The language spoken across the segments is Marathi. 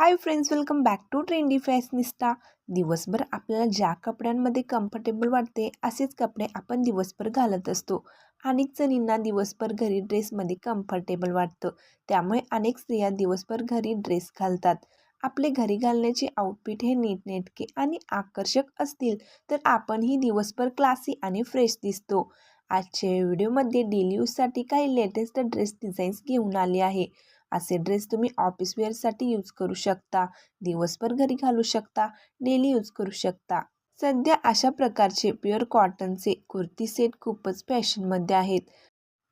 Hi friends welcome back to trendy fashionista दिवसभर आपल्याला ज्या कपड्यांमध्ये कम्फर्टेबल वाटते असेच कपडे आपण दिवसभर घालत असतो. अनेक जणींना दिवसभर घरी ड्रेसमध्ये कम्फर्टेबल वाटतं. त्यामुळे अनेक स्त्रिया दिवसभर घरी ड्रेस घालतात. आपले घरी घालण्याचे आउटफिट हे नीटनेटके आणि आकर्षक असतील तर आपणही दिवसभर क्लासी आणि फ्रेश दिसतो. आजच्या व्हिडिओमध्ये डेली यूजसाठी काही लेटेस्ट ड्रेस डिझाईन्स घेऊन आले आहे. असे ड्रेस तुम्ही ऑफिस वेअरसाठी यूज करू शकता. दिवसभर घरी घालू शकता. डेली यूज करू शकता. सध्या अशा प्रकारचे प्युअर कॉटनचे कुर्ती सेट खूपच फॅशनमध्ये आहेत.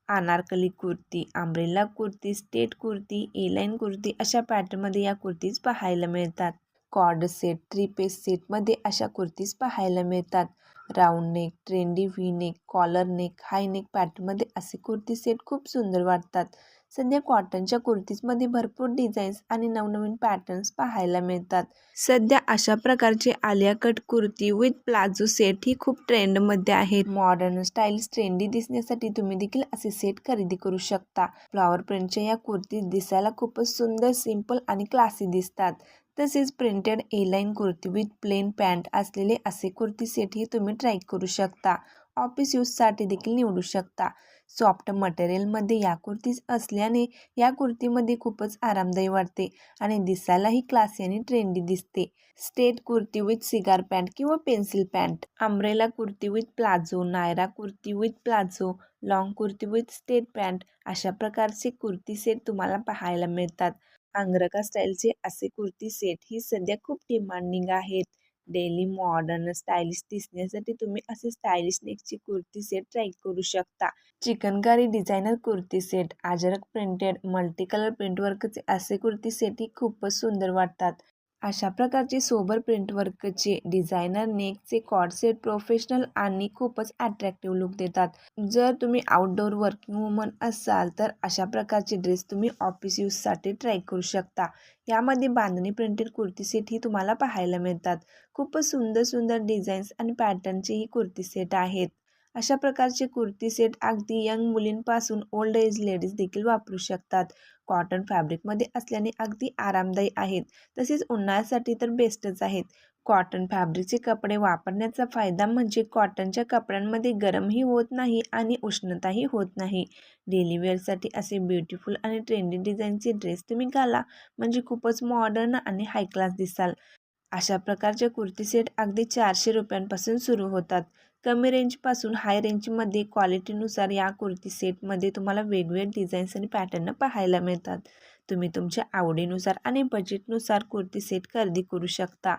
Anarkali kurti umbrella kurti straight kurti A line kurti अशा पॅटर्नमध्ये या कुर्तीज पाहायला मिळतात. कॉर्ड सेट थ्री पीस सेटमध्ये अशा कुर्तीज पाहायला मिळतात. Round neck trendy V neck collar neck high neck पॅटर्नमध्ये असे कुर्ती सेट खूप सुंदर वाटतात. सध्या कॉटनच्या कुर्तीजमध्ये भरपूर डिझाईन्स आणि नवनवीन पॅटर्न्स पाहायला मिळतात. सध्या अशा प्रकारचे Alia cut kurti with palazzo set ही खूप ट्रेंडमध्ये आहेत. मॉडर्न स्टाईल्स ट्रेंडी दिसण्यासाठी तुम्ही देखील असे सेट खरेदी करू शकता. फ्लॉवर प्रिंटच्या या कुर्ती दिसायला खूपच सुंदर सिंपल आणि क्लासी दिसतात. तसेच printed A line kurti with plain pant असलेले असे कुर्ती सेटही तुम्ही ट्राय करू शकता. ऑफिस यूजसाठी देखील निवडू शकता. सॉफ्ट मटेरियलमध्ये या कुर्तीज असल्याने या कुर्तीमध्ये खूपच आरामदायी वाटते आणि दिसायलाही क्लासी आणि ट्रेंडी दिसते. Straight kurti with cigar pant किंवा pencil pant umbrella kurti with palazzo Naira kurti with palazzo long kurti with straight pant अशा प्रकारचे कुर्ती सेट तुम्हाला पाहायला मिळतात. आंग्रका स्टाईलचे असे कुर्ती सेट ही सध्या खूप डिमांडिंग आहेत. डेली मॉडर्न स्टायलिश दिसण्यासाठी तुम्ही असे स्टायलिश नेकची कुर्ती सेट ट्राय करू शकता. Chikankari designer kurti set Ajrak printed multi colour print वर्कचे असे कुर्ती सेटही खूपच सुंदर वाटतात. अशा प्रकारचे सोबर प्रिंट वर्कचे डिझायनर नेकचे कॉडसेट प्रोफेशनल आणि खूपच अट्रॅक्टिव्ह लुक देतात. जर तुम्ही आउटडोअर वर्किंग वुमन असाल तर अशा प्रकारचे ड्रेस तुम्ही ऑफिस यूजसाठी ट्राय करू शकता. यामध्ये बांधणी प्रिंटेड कुर्ती सेट ही तुम्हाला पाहायला मिळतात. खूपच सुंदर सुंदर डिझाईन्स आणि पॅटर्नचे ही कुर्ती सेट आहेत. अशा प्रकारचे कुर्ती सेट अगदी यंग मुलींपासून ओल्ड एज लेडीज देखील वापरू शकतात. कॉटन फॅब्रिकमध्ये असल्याने अगदी आरामदायी आहेत. तसेच उन्हाळ्यासाठी तर बेस्टच आहेत. कॉटन फॅब्रिकचे कपडे वापरण्याचा फायदा म्हणजे कॉटनच्या कपड्यांमध्ये गरमही होत नाही आणि उष्णताही होत नाही. डेली वेअरसाठी असे ब्युटिफुल आणि ट्रेंडी डिझाईनचे ड्रेस तुम्ही घाला. म्हणजे खूपच मॉडर्न आणि हाय क्लास दिसाल. अशा प्रकारचे कुर्ती सेट अगदी चारशे रुपयांपासून सुरू होतात. कमी रेंजपासून हाय रेंजमध्ये क्वालिटीनुसार या कुर्ती सेटमध्ये तुम्हाला वेगवेगळे डिझाईन्स आणि पॅटर्न पाहायला मिळतात. तुम्ही तुमच्या आवडीनुसार आणि बजेटनुसार कुर्ती सेट खरेदी करू शकता.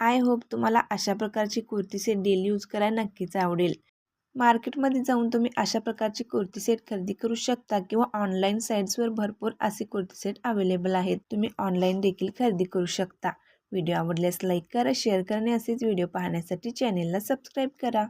आय होप तुम्हाला अशा प्रकारची कुर्ती सेट डेली यूज करायला नक्कीच आवडेल. मार्केटमध्ये जाऊन तुम्ही अशा प्रकारची कुर्ती सेट खरेदी करू शकता किंवा ऑनलाईन साईट्सवर भरपूर असे कुर्ती सेट अवेलेबल आहेत. तुम्ही ऑनलाईन देखील खरेदी करू शकता. व्हिडिओ आवडल्यास लाईक करा शेअर करा आणि असेच व्हिडिओ पाहण्यासाठी चॅनेलला सबस्क्राईब करा.